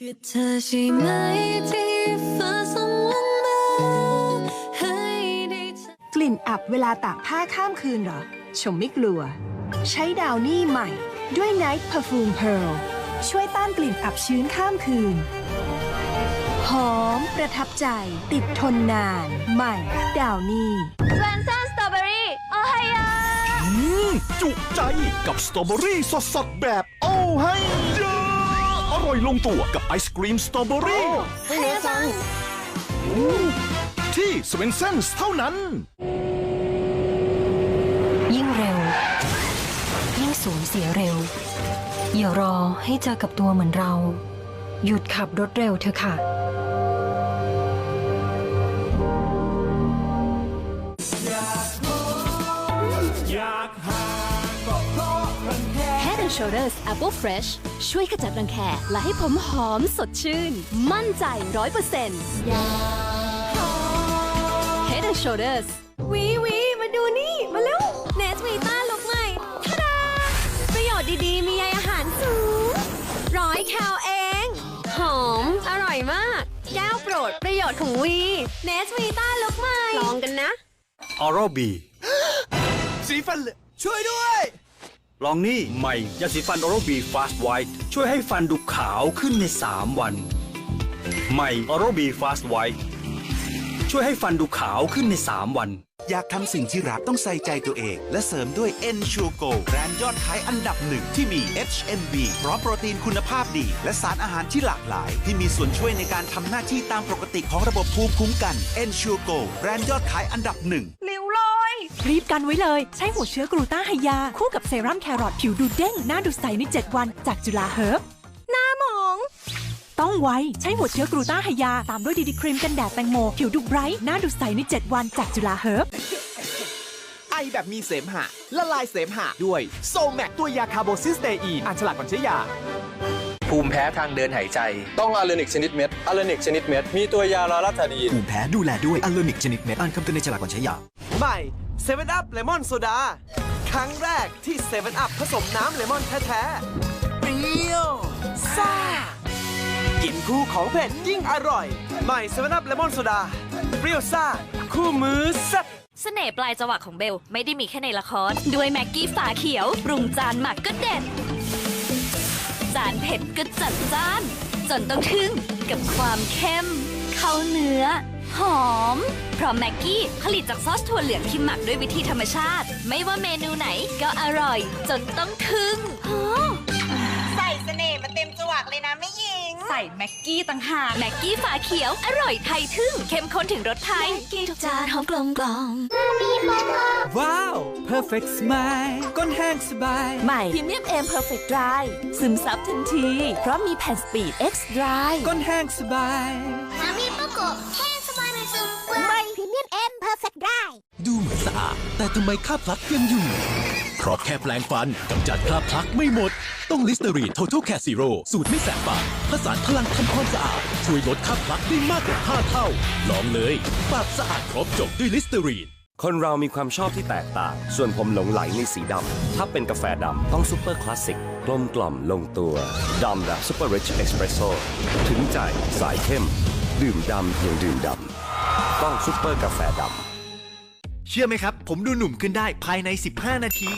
คือเธอใช่ไหมที่ฟ้าส่งลงมาให้ได้เจอกลิ่นอับเวลาตากผ้าข้ามคืนเหรอ ชมไม่กลัว ใช้ดาวนี่ใหม่ ด้วย Night Perfume Pearl ช่วยต้านกลิ่นอับชื้นข้ามคืน หอมประทับใจ ติดทนนาน ใหม่ดาวนี่แวนซันสตรอเบอรี่โอไฮยาอืมจุใจกับสตรอเบอรี่สดๆแบบโอ้ให้เยอะอ ร่อยลงตัวกับไอศกรีมสตรอเบอรี่อืมที่สเวนเซนส์เท่านั้น ยิ่งเร็ว ยิ่งสูญเสียเร็ว อย่ารอให้เจอกับตัวเหมือนเรา หยุดขับรถเร็วเถอะค่ะ and Shoulders Apple Fresh ช่วยขจัดรังแคและให้ผมหอมสดชื่น มั่นใจร้อยเปอร์เซ็นต์ Head and Shoulders วีวีมาดูนี่ มาเร็วเนสวีต้าลุกใหม่ทาดาประโยชน์ดีๆ มีใยอาหารสูงร้อยแคลเอง หอม อร่อยมากแก้วโปรดประโยชน์ของวีเนสวีต้าลุกใหม่ ลองกันนะ ออรัลบี สีฟันเหลืองช่วยด้วย ลองนี่ใหม่ยาสีฟันออโรบีฟาสต์ไวท์ช่วยให้ฟันดูขาวขึ้นใน 3 วัน ใหม่ออรัลบีฟาสต์ไวท์ช่วยให้ฟันดูขาวขึ้นใน 3 วัน อยากทำสิ่งที่รักต้องใส่ใจตัวเอง และเสริมด้วย e n s u r e Go แบรนด์ยอดขายอันดับหนึ่งที่มี HMB พร้อมโปรตีนคุณภาพดี และสารอาหารที่หลากหลาย ที่มีส่วนช่วยในการทำหน้าที่ตามปกติของระบบภูมิคุ้มกัน e n s u r e Go แบรนด์ยอดขายอันดับหนึ่ง รีบกันไว้เลย ใช้หัวเชื้อกรูต้าไฮยา คู่กับเซรั่มแครอทผิวดูเด้ง หน้าดูใสใน 7 วันจากจุฬาเฮิร์บหน้าหมอง ต้องไวใช้หัวเชื้อกรูต้าไฮยา ตามด้วยดีดีครีมกันแดดแตงโม ผิวดูไบรท์หน้าดูใสใน 7 วันจากจุฬาเฮิร์บไอแบบมีเสมหะ ละลายเสมหะด้วยโซแมกตัวยาคาร์โบซิสเตอีนอ่านฉลากก่อนใช้ยาภูมิแพ้ทางเดินหายใจ ต้องอาเลนิกชนิดเม็ดอาเลนิกชนิดเม็ด มีตัวยาลาลาทาดีนภูมิแพ้ดูแลด้วยอัลโลนิกชนิดเม็ด อ่านคำเตือนในฉลากก่อนใช้ยาใหม่ เซเว่นอัพเลมอนโซดา ครั้งแรกที่เซเว่นอัพผสมน้ำเลมอนแท้ๆ เปรี้ยวซ่า กินคู่ของเผ็ดยิ่งอร่อย ใหม่เซเว่นอัพเลมอนโซดา เปรี้ยวซ่า คู่มือแซ่บเสน่ห์ปลายจวักของเบล ไม่ได้มีแค่ในละคร ด้วยแม็กกี้ฝาเขียว ปรุงจานหมักก็เด็ด จานเผ็ดก็จัดจ้าน จนต้องทึ่งกับความเข้ม เข้าเนื้อ หอม เพราะแม็กกี้ผลิตจากซอสถั่วเหลืองที่หมักด้วยวิธีธรรมชาติ ไม่ว่าเมนูไหนก็อร่อย จนต้องทึ่งใส่เสน่ห์มาเต็มจวักเลยนะแม่หญิง ใส่แม็กกี้ต่างหากแม็กกี้ฝาเขียว อร่อยไทยทึ่งเข้มข้นถึงรสไทยกี้ทุกจานหอมกลมกล่อมว้าว perfect smile ก้นแห้งสบาย ใหม่พรีเมียมเอ็มเพอร์เฟกต์ดรายซึมซับทันที เพราะมีแผ่นสปีด X Dry ก้นแห้งสบายมามี แต่ทำไมคราบพลักยังอยู่ เพราะแค่แปลงฟันกำจัดคราบพลักไม่หมด ต้องลิสเตอรีน Total Care Zero สูตรไม่แสบปากผสานพลังทำความสะอาด ช่วยลดคราบพลักได้มากกว่า 5 เท่า ลองเลยปากสะอาดครบจบด้วยลิสเตอรีนคนเรามีความชอบที่แตกต่าง ส่วนผมหลงไหลในสีดำ ถ้าเป็นกาแฟดำ ต้องซูเปอร์คลาสสิก กลมกล่อมลงตัว ดำแบบซูเปอร์ริชเอ็กซ์เพรสโซถึงใจ สายเข้ม ดื่มดำอย่างดื่มดำ ต้องซูเปอร์กาแฟดำ เชื่อไหมครับ ผมดูหนุ่มขึ้นได้ภายใน 15 นาที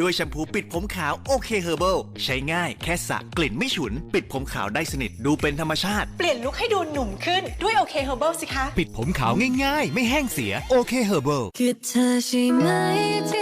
ด้วยแชมพูปิดผมขาวโอเคเฮอร์เบิลใช้ง่ายแค่สระกลิ่นไม่ฉุน ปิดผมขาวได้สนิทดูเป็นธรรมชาติ เปลี่ยนลุคให้ดูหนุ่มขึ้นด้วยโอเคเฮอร์เบิลสิคะ ปิดผมขาวง่ายๆ ไม่แห้งเสียโอเคเฮอร์เบิลคือเธอใช่ไหมที่